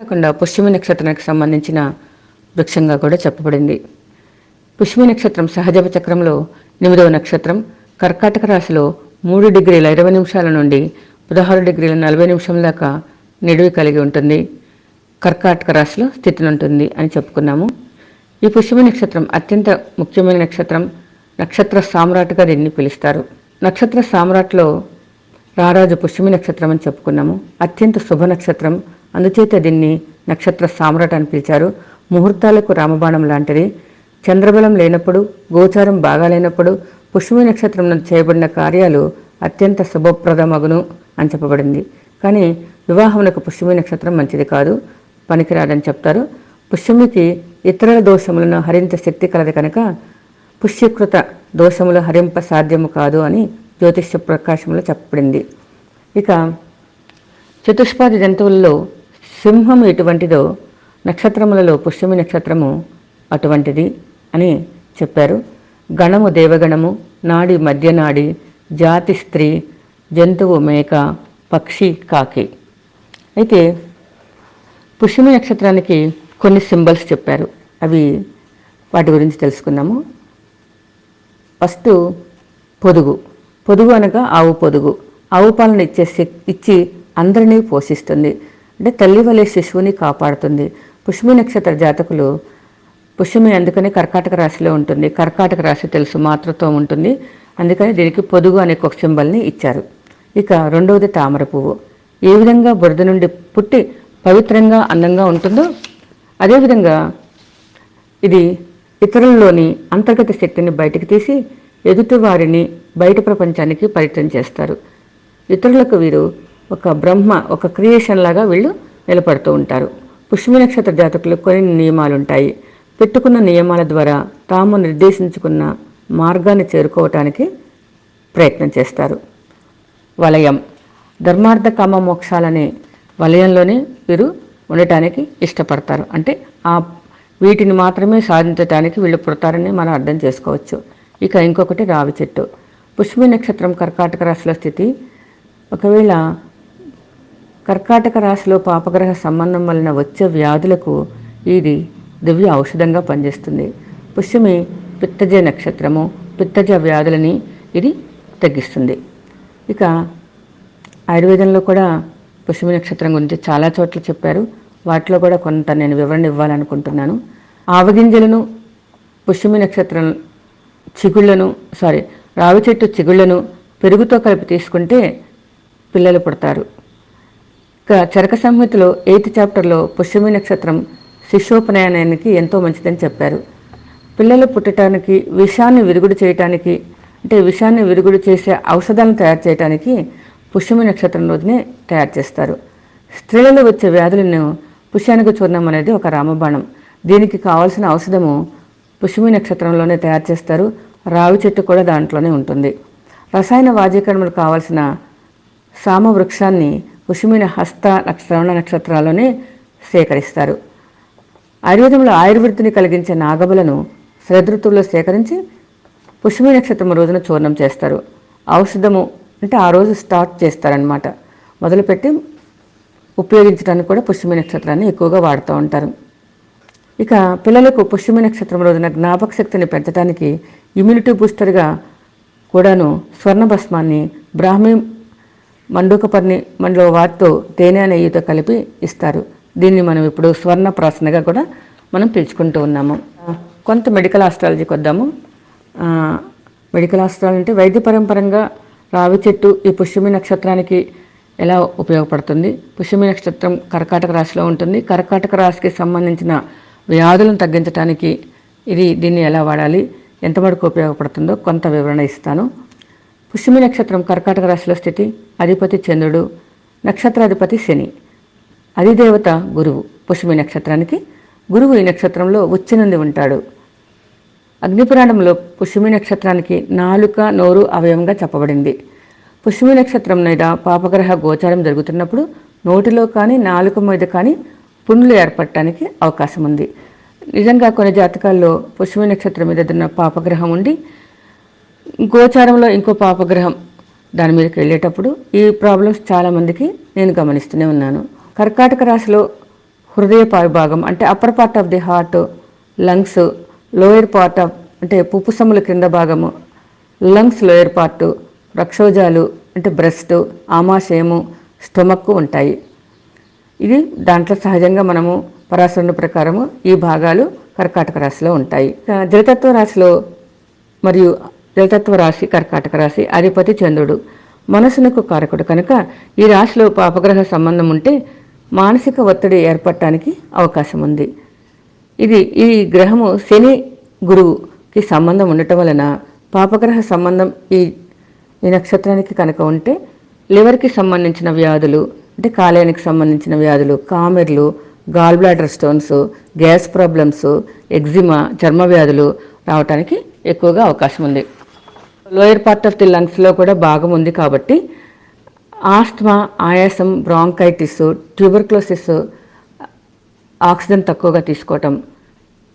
కాకుండా పుష్యమి నక్షత్రానికి సంబంధించిన వృక్షంగా కూడా చెప్పబడింది. పుష్యమి నక్షత్రం సహజవ చక్రంలో ఎనిమిదవ నక్షత్రం. కర్కాటక రాశిలో మూడు డిగ్రీల ఇరవై నిమిషాల నుండి పదహారు డిగ్రీల నలభై నిమిషం దాకా నిడివి కలిగి ఉంటుంది. కర్కాటక రాశిలో స్థితిని ఉంటుంది అని చెప్పుకున్నాము. ఈ పుష్యమి నక్షత్రం అత్యంత ముఖ్యమైన నక్షత్రం. నక్షత్ర సామ్రాట్గా దీన్ని పిలుస్తారు. నక్షత్ర సామ్రాట్లో రారాజు పుష్యమి నక్షత్రం అని చెప్పుకున్నాము. అత్యంత శుభ నక్షత్రం. అందుచేత దీన్ని నక్షత్ర సామ్రాట్ అని పిలిచారు. ముహూర్తాలకు రామబాణం లాంటిది. చంద్రబలం లేనప్పుడు గోచారం బాగా లేనప్పుడు పుష్యమి నక్షత్రం చేయబడిన కార్యాలు అత్యంత శుభప్రదమగును అని చెప్పబడింది. కానీ వివాహమునకు పుష్యమి నక్షత్రం మంచిది కాదు. పనికిరాదని చెప్తారు. పుష్యమికి ఇతరుల దోషములను హరించ శక్తి కలది కనుక పుష్యకృత దోషములు హరింప సాధ్యము కాదు అని జ్యోతిష్య ప్రకాశంలో చెప్పబడింది. ఇక చతుష్పాది జంతువులలో సింహం ఎటువంటిదో నక్షత్రములలో పుష్యమి నక్షత్రము అటువంటిది అని చెప్పారు. గణము దేవగణము నాడి మధ్యనాడి జాతి స్త్రీ జంతువు మేక పక్షి కాకి. అయితే పుష్యమి నక్షత్రానికి కొన్ని సింబల్స్ చెప్పారు. అవి వాటి గురించి తెలుసుకుందాము ఫస్ట్ పొదుగు. పొదుగు అనగా ఆవు పొదుగు. ఆవు పాలన ఇచ్చే ఇచ్చి అందరినీ పోషిస్తుంది. అంటే తల్లి వలె శిశువుని కాపాడుతుంది. పుష్మి నక్షత్ర జాతకులు పుష్యమి అందుకని కర్కాటక రాశిలో ఉంటుంది. కర్కాటక రాశి తెలుసు మాతృత్వం ఉంటుంది. అందుకని దీనికి పొదుగు అనే ఒక సింబల్ని ఇచ్చారు. ఇక రెండవది తామర పువ్వు. ఏ విధంగా బురద నుండి పుట్టి పవిత్రంగా అందంగా ఉంటుందో అదేవిధంగా ఇది ఇతరుల్లోని అంతర్గత శక్తిని బయటికి తీసి ఎదుటివారిని బయట ప్రపంచానికి పరిచయం చేస్తారు. ఇతరులకు వీరు ఒక బ్రహ్మ ఒక క్రియేషన్ లాగా వీళ్ళు నిలబడుతూ ఉంటారు. పుష్మి నక్షత్ర జాతకులకు కొన్ని నియమాలు ఉంటాయి పెట్టుకున్న నియమాల ద్వారా తాము నిర్దేశించుకున్న మార్గాన్ని చేరుకోవటానికి ప్రయత్నం చేస్తారు. వలయం. ధర్మార్థ కామ మోక్షాలనే వలయంలోనే వీరు ఉండటానికి ఇష్టపడతారు. అంటే ఆ వీటిని మాత్రమే సాధించటానికి వీళ్ళు పుడతారని మనం అర్థం చేసుకోవచ్చు. ఇక ఇంకొకటి రావి చెట్టు. పుష్మి నక్షత్రం కర్కాటక రాశిలో స్థితి. ఒకవేళ కర్కాటక రాశిలో పాపగ్రహ సంబంధం వలన వచ్చే వ్యాధులకు ఇది దివ్య ఔషధంగా పనిచేస్తుంది. పుష్యమి పిత్తజ నక్షత్రము పిత్తజ వ్యాధులని ఇది తగ్గిస్తుంది. ఇక ఆయుర్వేదంలో కూడా పుష్యమి నక్షత్రం గురించి చాలా చోట్ల చెప్పారు. వాటిలో కూడా కొంత నేను వివరణ ఇవ్వాలనుకుంటున్నాను. ఆవగింజలను పుష్యమి నక్షత్రం చిగుళ్ళను సారీ రావి చెట్టు చిగుళ్ళను పెరుగుతో కలిపి తీసుకుంటే పిల్లలు పుడతారు. చరక సంహితలో ఎయిత్ చాప్టర్లో పుష్యమి నక్షత్రం శిశోపనయనానికి ఎంతో మంచిదని చెప్పారు. పిల్లలు పుట్టడానికి విషాన్ని విరుగుడు చేయటానికి అంటే విషాన్ని విరుగుడు చేసే ఔషధాలను తయారు చేయడానికి పుష్యమి నక్షత్రం రోజునే తయారు చేస్తారు. స్త్రీలలో వచ్చే వ్యాధులను పుష్యానికి చూర్ణం అనేది ఒక రామబాణం. దీనికి కావాల్సిన ఔషధము పుష్యమి నక్షత్రంలోనే తయారు చేస్తారు. రావి చెట్టు కూడా దాంట్లోనే ఉంటుంది. రసాయన వాజీకరణలు కావాల్సిన సామ వృక్షాన్ని హస్త నక్ష- శ్రవణ నక్షత్రాల్లోనే సేకరిస్తారు. ఆయుర్వేదంలో ఆయుర్వృత్తిని కలిగించే నాగబలను శరదృతువులో సేకరించి పుష్మి నక్షత్రం రోజున చూర్ణం చేస్తారు. ఔషధము అంటే ఆ రోజు స్టార్ట్ చేస్తారనమాట మొదలుపెట్టి ఉపయోగించడానికి కూడా పుష్యమి నక్షత్రాన్ని ఎక్కువగా వాడుతూ ఉంటారు. ఇక పిల్లలకు పుష్యమి నక్షత్రం రోజున జ్ఞాపక శక్తిని పెంచడానికి ఇమ్యూనిటీ బూస్టర్గా కూడాను స్వర్ణ భస్మాన్ని బ్రాహ్మీ మండూకపర్ణి మండలో వాటితో తేనె నెయ్యితో కలిపి ఇస్తారు. దీన్ని మనం ఇప్పుడు స్వర్ణ ప్రాసనగా కూడా మనం పిలుచుకుంటూ ఉన్నాము. కొంత మెడికల్ ఆస్ట్రాలజీకి వద్దాము. మెడికల్ ఆస్ట్రాలజీ అంటే వైద్య పరంపరంగా రావి చెట్టు ఈ పుష్యమి నక్షత్రానికి ఎలా ఉపయోగపడుతుంది? పుష్యమి నక్షత్రం కర్కాటక రాశిలో ఉంటుంది. కర్కాటక రాశికి సంబంధించిన వ్యాధులను తగ్గించడానికి ఇది దీన్ని ఎలా వాడాలి? ఎంతవరకు ఉపయోగపడుతుందో కొంత వివరణ ఇస్తాను. పుష్యమి నక్షత్రం కర్కాటక రాశిలో స్థితి అధిపతి చంద్రుడు నక్షత్రాధిపతి శని. అధిదేవత గురువు పుష్యమి నక్షత్రానికి గురువు ఈ నక్షత్రంలో ఉచ్చి నుండి ఉంటాడు. అగ్నిపురాణంలో పుష్యమి నక్షత్రానికి నాలుక నోరు అవయవంగా చెప్పబడింది. పుష్యమి నక్షత్రం మీద పాపగ్రహ గోచారం జరుగుతున్నప్పుడు నోటిలో కానీ నాలుక మీద కానీ పుండ్లు ఏర్పడటానికి అవకాశం ఉంది. నిజంగా కొన్ని జాతకాల్లో పుష్యమి నక్షత్రం మీద ఉన్న పాపగ్రహం ఉండి గోచారంలో ఇంకో పాపగ్రహం దాని మీదకి వెళ్ళేటప్పుడు ఈ ప్రాబ్లమ్స్ చాలామందికి నేను గమనిస్తూనే ఉన్నాను. కర్కాటక రాశిలో హృదయ భాగం అంటే upper part of the heart lungs lower part of అంటే పుప్పుసముల క్రింద భాగము లంగ్స్ లోయర్ పార్ట్ రక్షోజాలు అంటే బ్రెస్ట్ ఆమాశయము స్టొమక్ ఉంటాయి. ఇది దాంట్లో సహజంగా మనము పరాశరుని ప్రకారము ఈ భాగాలు కర్కాటక రాశిలో ఉంటాయి. జలతత్వ రాశిలో మరియు జలతత్వ రాశి కర్కాటక రాశి అధిపతి చంద్రుడు. మనసునకు కారకుడు కనుక ఈ రాశిలో పాపగ్రహ సంబంధం ఉంటే మానసిక ఒత్తిడి ఏర్పడటానికి అవకాశం ఉంది. ఇది ఈ గ్రహము శని గురువుకి సంబంధం ఉండటం వలన పాపగ్రహ సంబంధం ఈ ఈ నక్షత్రానికి కనుక ఉంటే లివర్కి సంబంధించిన వ్యాధులు అంటే కాలేయానికి సంబంధించిన వ్యాధులు కామెర్లు gall bladder stones gas problems eczema చర్మ వ్యాధులు రావడానికి ఎక్కువగా అవకాశం ఉంది. లోయర్ పార్ట్ ఆఫ్ ది లంగ్స్లో కూడా భాగం ఉంది కాబట్టి ఆస్త్మా ఆయాసం బ్రాంకైటిస్ ట్యూబర్క్లోసిస్ ఆక్సిజన్ తక్కువగా తీసుకోవటం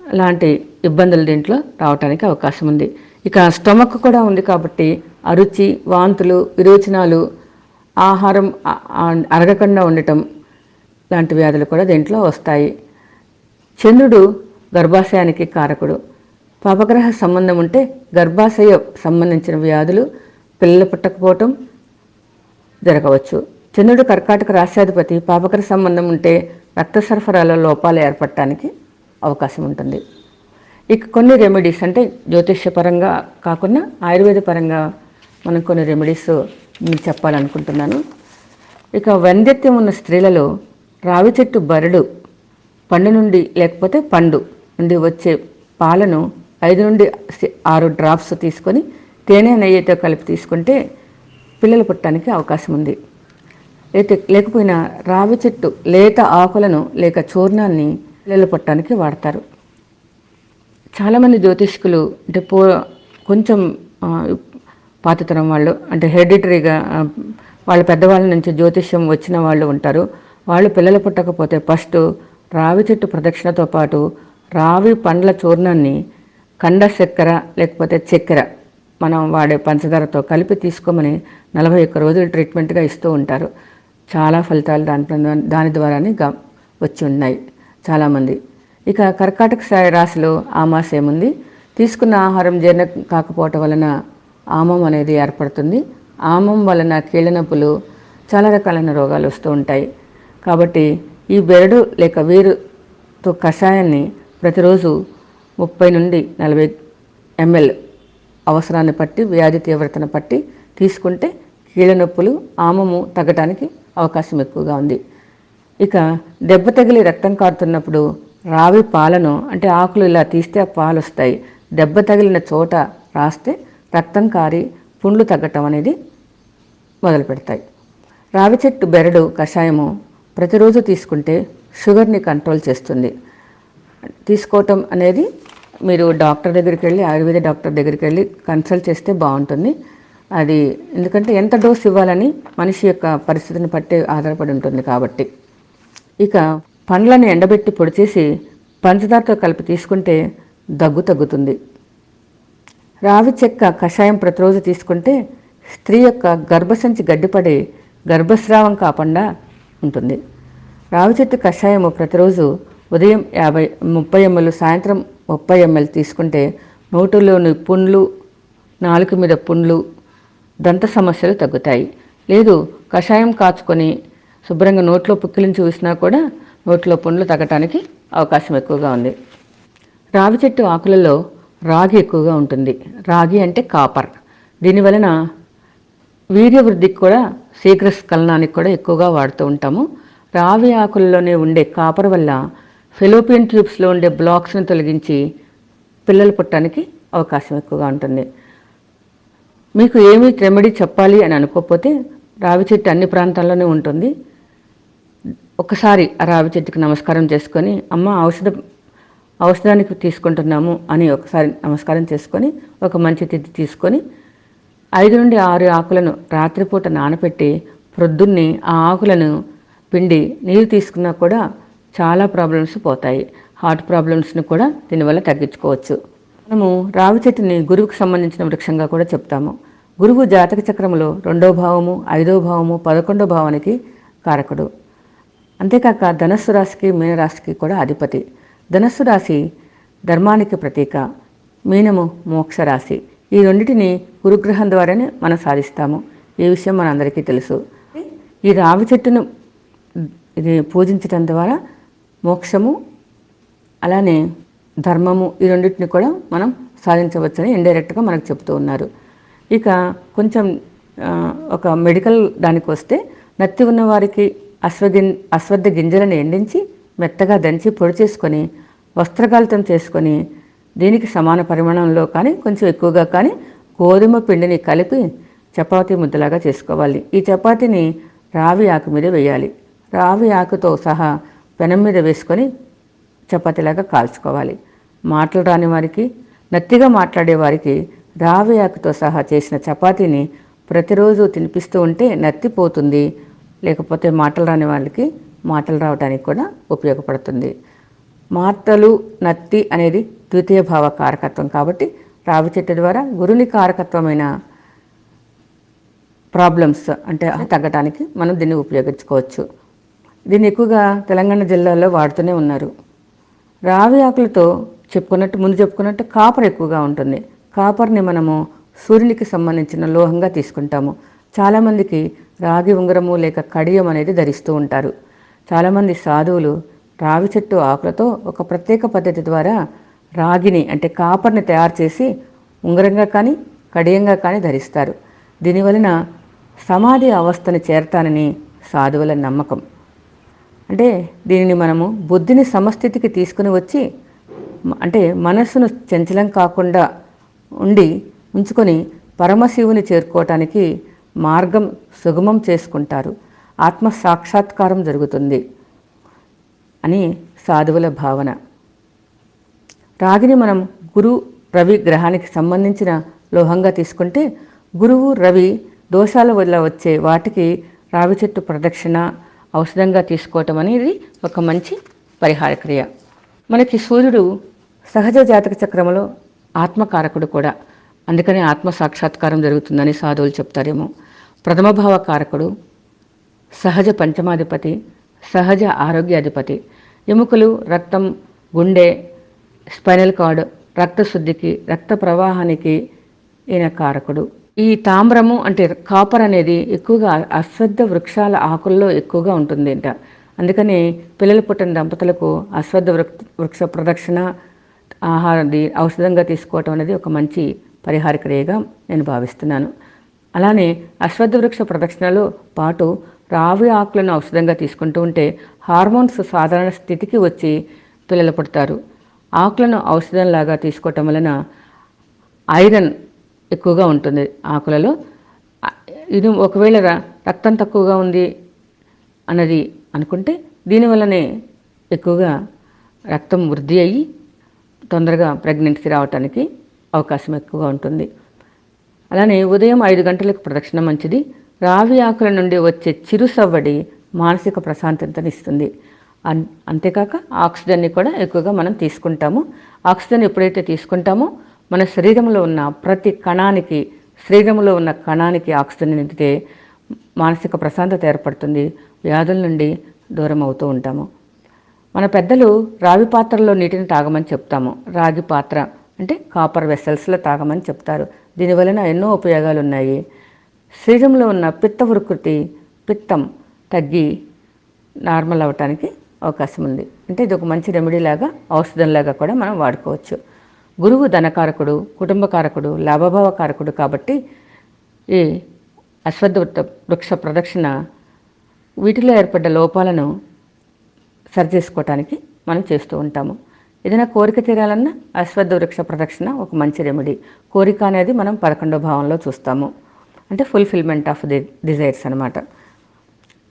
లాంటి ఇబ్బందులు దీంట్లో రావడానికి అవకాశం ఉంది. ఇక స్టమక్ కూడా ఉంది కాబట్టి అరుచి వాంతులు విరోచనాలు ఆహారం అరగకుండా ఉండటం లాంటి వ్యాధులు కూడా దీంట్లో వస్తాయి. చంద్రుడు గర్భాశయానికి కారకుడు. పాపగ్రహ సంబంధం ఉంటే గర్భాశయ సంబంధించిన వ్యాధులు పిల్లలు పుట్టకపోవటం జరగవచ్చు. చంద్రుడు కర్కాటక రాశ్యాధిపతి పాపగ్రహ సంబంధం ఉంటే రక్త సరఫరాలో లోపాలు ఏర్పడటానికి అవకాశం ఉంటుంది. ఇక కొన్ని రెమెడీస్ అంటే జ్యోతిష్యపరంగా కాకుండా ఆయుర్వేద పరంగా మనం కొన్ని రెమెడీస్ మీకు చెప్పాలనుకుంటున్నాను. ఇక వంద్యత్యం ఉన్న స్త్రీలలో రావి చెట్టు బరడు పండు నుండి లేకపోతే పండు నుండి వచ్చే పాలను ఐదు నుండి ఆరు డ్రాప్స్ తీసుకొని తేనె నెయ్యితో కలిపి తీసుకుంటే పిల్లలు పుట్టడానికి అవకాశం ఉంది. అయితే లేకపోయినా రావి చెట్టు లేత ఆకులను లేక చూర్ణాన్ని పిల్లలు పుట్టడానికి వాడతారు. చాలామంది జ్యోతిష్కులు అంటే పో కొంచెం పాతతరం వాళ్ళు అంటే హెరిడిటరీగా వాళ్ళ పెద్దవాళ్ళ నుంచి జ్యోతిష్యం వచ్చిన వాళ్ళు ఉంటారు. వాళ్ళు పిల్లలు పుట్టకపోతే ఫస్ట్ రావి చెట్టు ప్రదక్షిణతో పాటు రావి పండ్ల చూర్ణాన్ని కండ చక్కెర లేకపోతే చక్కెర మనం వాడే పంచదారతో కలిపి తీసుకోమని నలభై ఒక్క రోజులు ట్రీట్మెంట్గా ఇస్తూ ఉంటారు. చాలా ఫలితాలు దాని దాని ద్వారానే వచ్చి ఉన్నాయి చాలామంది. ఇక కర్కాటక రాశిలో ఆమాశ ఏముంది? తీసుకున్న ఆహారం జీర్ణ కాకపోవటం వలన ఆమం అనేది ఏర్పడుతుంది. ఆమం వలన కీళ్ళనొప్పులు చాలా రకాలైన రోగాలు వస్తూ ఉంటాయి. కాబట్టి ఈ బెరడు లేక వీరుతో కషాయాన్ని ప్రతిరోజు ముప్పై నుండి నలభై ఎంఎల్ అవసరాన్ని బట్టి వ్యాధి తీవ్రతను బట్టి తీసుకుంటే కీళ్ళ నొప్పులు ఆమము తగ్గడానికి అవకాశం ఎక్కువగా ఉంది. ఇక దెబ్బ తగిలి రక్తం కారుతున్నప్పుడు రావి పాలను అంటే ఆకులు ఇలా తీస్తే ఆ పాలు వస్తాయి దెబ్బ తగిలిన చోట రాస్తే రక్తం కారి పుండ్లు తగ్గటం అనేది మొదలు పెడతాయి రావి చెట్టు బెరడు కషాయము ప్రతిరోజు తీసుకుంటే షుగర్ని కంట్రోల్ చేస్తుంది. తీసుకోవటం అనేది మీరు డాక్టర్ దగ్గరికి వెళ్ళి ఆయుర్వేద డాక్టర్ దగ్గరికి వెళ్ళి కన్సల్ట్ చేస్తే బాగుంటుంది. అది ఎందుకంటే ఎంత డోస్ ఇవ్వాలని మనిషి యొక్క పరిస్థితిని బట్టి ఆధారపడి ఉంటుంది కాబట్టి. ఇక పండ్లను ఎండబెట్టి పొడి చేసి పంచదారతో కలిపి తీసుకుంటే దగ్గు తగ్గుతుంది. రావి చెక్క కషాయం ప్రతిరోజు తీసుకుంటే స్త్రీ యొక్క గర్భసంచి గడ్డిపడి గర్భస్రావం కాకుండా ఉంటుంది. రావి చెట్టు కషాయము ప్రతిరోజు ఉదయం యాభై ముప్పై ఎంఎల్ సాయంత్రం ముప్పై ఎంఎల్ తీసుకుంటే నోటులోని పుండ్లు నాలుక మీద పుండ్లు దంత సమస్యలు తగ్గుతాయి. లేదు కషాయం కాచుకొని శుభ్రంగా నోట్లో పుక్కిలించి చూసినా కూడా నోట్లో పుండ్లు తగ్గటానికి అవకాశం ఎక్కువగా ఉంది. రావి చెట్టు ఆకులలో రాగి ఎక్కువగా ఉంటుంది. రాగి అంటే కాపర్. దీనివలన వీర్యవృద్ధికి కూడా శీఘ్రస్ఖలనానికి కూడా ఎక్కువగా వాడుతూ ఉంటాము. రావి ఆకుల్లోనే ఉండే కాపర్ వల్ల ఫెలోపియన్ ట్యూబ్స్లో ఉండే బ్లాక్స్ని తొలగించి పిల్లలు పుట్టడానికి అవకాశం ఎక్కువగా ఉంటుంది. మీకు ఏమి రెమెడీ చెప్పాలి అని అనుకోకపోతే రావి చెట్టు అన్ని ప్రాంతాల్లోనే ఉంటుంది. ఒకసారి ఆ రావి చెట్టుకి నమస్కారం చేసుకొని అమ్మ ఔషధం ఔషధానికి తీసుకుంటున్నాము అని ఒకసారి నమస్కారం చేసుకొని ఒక మంచి తిథి తీసుకొని ఐదు నుండి ఆరు ఆకులను రాత్రిపూట నానపెట్టి ప్రొద్దున్నే ఆ ఆకులను పిండి నీరు తీసుకున్నా కూడా చాలా ప్రాబ్లమ్స్ పోతాయి. హార్ట్ ప్రాబ్లమ్స్ని కూడా దీనివల్ల తగ్గించుకోవచ్చు. మనము రావి చెట్టుని గురువుకు సంబంధించిన వృక్షంగా కూడా చెప్తాము. గురువు జాతక చక్రంలో రెండో భావము ఐదో భావము పదకొండో భావానికి కారకుడు. అంతేకాక ధనస్సు రాశికి మీనరాశికి కూడా అధిపతి. ధనస్సు రాశి ధర్మానికి ప్రతీక. మీనము మోక్ష రాశి. ఈ రెండింటిని గురుగ్రహం ద్వారానే మనం సాధిస్తాము. ఈ విషయం మనందరికీ తెలుసు. ఈ రావి చెట్టును ఇది పూజించటం ద్వారా మోక్షము అలానే ధర్మము ఈ రెండింటిని కూడా మనం సాధించవచ్చని ఇండైరెక్ట్గా మనకు చెప్తూ ఉన్నారు. ఇక కొంచెం ఒక మెడికల్ దానికి వస్తే నత్తి ఉన్న వారికి అశ్వగిన్ అశ్వద్ధ గింజలను ఎండించి మెత్తగా దంచి పొడి చేసుకొని వస్త్రగాలితం చేసుకొని దీనికి సమాన పరిమాణంలో కానీ కొంచెం ఎక్కువగా కానీ గోధుమ పిండిని కలిపి చపాతీ ముద్దలాగా చేసుకోవాలి. ఈ చపాతీని రావి ఆకు మీద వేయాలి. రావి ఆకుతో సహా పెనం మీద వేసుకొని చపాతీలాగా కాల్చుకోవాలి. మాటలు రాని వారికి నత్తిగా మాట్లాడే వారికి రావి ఆకుతో సహా చేసిన చపాతీని ప్రతిరోజు తినిపిస్తూ ఉంటే నత్తి పోతుంది లేకపోతే మాటలు రాని వాళ్ళకి మాటలు రావడానికి కూడా ఉపయోగపడుతుంది. మాటలు నత్తి అనేది ద్వితీయ భావ కారకత్వం కాబట్టి రావి చెట్టు ద్వారా గురుని కారకత్వమైన ప్రాబ్లమ్స్ అంటే తగ్గడానికి మనం దీన్ని ఉపయోగించుకోవచ్చు. దీన్ని ఎక్కువగా తెలంగాణ జిల్లాలో వాడుతూనే ఉన్నారు. రావి ఆకులతో చెప్పుకున్నట్టు ముందు చెప్పుకున్నట్టు కాపర్ ఎక్కువగా ఉంటుంది. కాపర్ని మనము సూర్యునికి సంబంధించిన లోహంగా తీసుకుంటాము. చాలామందికి రాగి ఉంగరము లేక కడియం అనేది ధరిస్తూ ఉంటారు. చాలామంది సాధువులు రావి చెట్టు ఆకులతో ఒక ప్రత్యేక పద్ధతి ద్వారా రాగిని అంటే కాపర్ని తయారు చేసి ఉంగరంగా కానీ కడియంగా కానీ ధరిస్తారు. దీనివలన సమాధి అవస్థని చేరతానని సాధువుల నమ్మకం. అంటే దీనిని మనము బుద్ధిని సమస్థితికి తీసుకుని వచ్చి అంటే మనస్సును చంచలం కాకుండా ఉండి ఉంచుకొని పరమశివుని చేరుకోవటానికి మార్గం సుగమం చేసుకుంటారు. ఆత్మ సాక్షాత్కారం జరుగుతుంది అని సాధువుల భావన. రాగిని మనం గురు రవి గ్రహానికి సంబంధించిన లోహంగా తీసుకుంటే గురువు రవి దోషాల వల్ల వచ్చే వాటికి రావి చెట్టు ప్రదక్షిణ ఔషధంగా తీసుకోవటం అనేది ఒక మంచి పరిహార క్రియ. మనకి సూర్యుడు సహజ జాతక చక్రంలో ఆత్మకారకుడు కూడా. అందుకనే ఆత్మ సాక్షాత్కారం జరుగుతుందని సాధువులు చెప్తారేమో. ప్రథమభావ కారకుడు సహజ పంచమాధిపతి సహజ ఆరోగ్యాధిపతి. ఎముకలు రక్తం గుండె స్పైనల్ కార్డ్ రక్తశుద్ధికి రక్త ప్రవాహానికి ఈయన కారకుడు. ఈ తామ్రము అంటే కాపర్ అనేది ఎక్కువగా అశ్వద్ధ వృక్షాల ఆకుల్లో ఎక్కువగా ఉంటుంది అంట అందుకని పిల్లలు పుట్టిన దంపతులకు అశ్వద్ధ వృక్ష వృక్ష ప్రదక్షిణ ఆహారాన్ని ఔషధంగా తీసుకోవటం అనేది ఒక మంచి పరిహార క్రియగా నేను భావిస్తున్నాను. అలానే అశ్వద్ధ వృక్ష ప్రదక్షిణలో పాటు రావి ఆకులను ఔషధంగా తీసుకుంటూ ఉంటే హార్మోన్స్ సాధారణ స్థితికి వచ్చి పిల్లలు పుడతారు. ఆకులను ఔషధంలాగా తీసుకోవటం వలన ఐరన్ ఎక్కువగా ఉంటుంది ఆకులలో. ఇది ఒకవేళ రక్తం తక్కువగా ఉంది అన్నది అనుకుంటే దీనివల్లనే ఎక్కువగా రక్తం వృద్ధి అయ్యి తొందరగా ప్రెగ్నెన్సీ రావటానికి అవకాశం ఎక్కువగా ఉంటుంది. అలానే ఉదయం ఐదు గంటలకు ప్రదక్షిణ మంచిది. రావి ఆకుల నుండి వచ్చే చిరుసవ్వడి మానసిక ప్రశాంతతనిస్తుంది అన్ అంతేకాక ఆక్సిజన్ని కూడా ఎక్కువగా మనం తీసుకుంటాము. ఆక్సిజన్ ఎప్పుడైతే తీసుకుంటామో మన శరీరంలో ఉన్న ప్రతి కణానికి శరీరంలో ఉన్న కణానికి ఆక్సిజన్ నిండితే మానసిక ప్రశాంతత ఏర్పడుతుంది. వ్యాధుల నుండి దూరం అవుతూ ఉంటాము. మన పెద్దలు రావి పాత్రలో నీటిని తాగమని చెప్తాము. రాగి పాత్ర అంటే కాపర్ వెసల్స్లో తాగమని చెప్తారు. దీనివలన ఎన్నో ఉపయోగాలు ఉన్నాయి. శరీరంలో ఉన్న పిత్త వృకృతి పిత్తం తగ్గి నార్మల్ అవ్వటానికి అవకాశం ఉంది. అంటే ఇది ఒక మంచి రెమెడీ లాగా ఔషధంలాగా కూడా మనం వాడుకోవచ్చు. గురువు ధనకారకుడు కుటుంబకారకుడు లాభభావ కారకుడు కాబట్టి ఈ అశ్వత్థ వృక్ష ప్రదక్షిణ వీటిలో ఏర్పడ్డ లోపాలను సరిచేసుకోవటానికి మనం చేస్తూ ఉంటాము. ఏదైనా కోరిక తీరాలన్నా అశ్వత్థ వృక్ష ప్రదక్షిణ ఒక మంచి రెమెడీ. కోరిక అనేది మనం పదకొండో భావంలో చూస్తాము. అంటే ఫుల్ఫిల్మెంట్ ఆఫ్ ది డిజైర్స్ అనమాట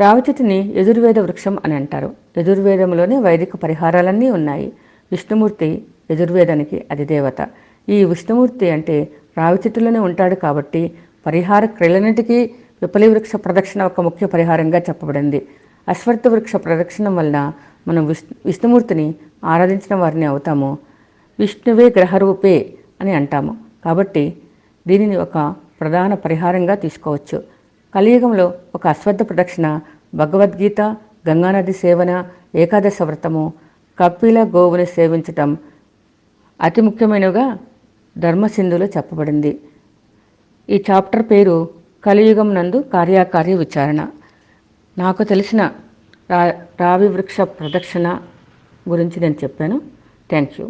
రావచితిని చెట్టుని యజుర్వేద వృక్షం అని అంటారు. యజుర్వేదంలోనే వైదిక పరిహారాలన్నీ ఉన్నాయి. విష్ణుమూర్తి యజుర్వేదానికి అధిదేవత. ఈ విష్ణుమూర్తి అంటే రావి చెట్టులోనే ఉంటాడు కాబట్టి పరిహార క్రియలన్నిటికీ విపలి వృక్ష ప్రదక్షిణ ఒక ముఖ్య పరిహారంగా చెప్పబడింది. అశ్వత్థ వృక్ష ప్రదక్షిణం వలన మనం విష్ణు విష్ణుమూర్తిని ఆరాధించిన వారిని అవుతాము. విష్ణువే గ్రహరూపే అని అంటాము. కాబట్టి దీనిని ఒక ప్రధాన పరిహారంగా తీసుకోవచ్చు. కలియుగంలో ఒక అశ్వత్థ ప్రదక్షిణ భగవద్గీత గంగానది సేవన ఏకాదశ వ్రతము కపిల గోవుని సేవించటం అతి ముఖ్యమైనవిగా ధర్మసింధులో చెప్పబడింది. ఈ చాప్టర్ పేరు కలియుగం నందు కార్యాకార్య విచారణ. నాకు తెలిసిన రా రావి వృక్ష ప్రదక్షిణ గురించి నేను చెప్పాను. Thank you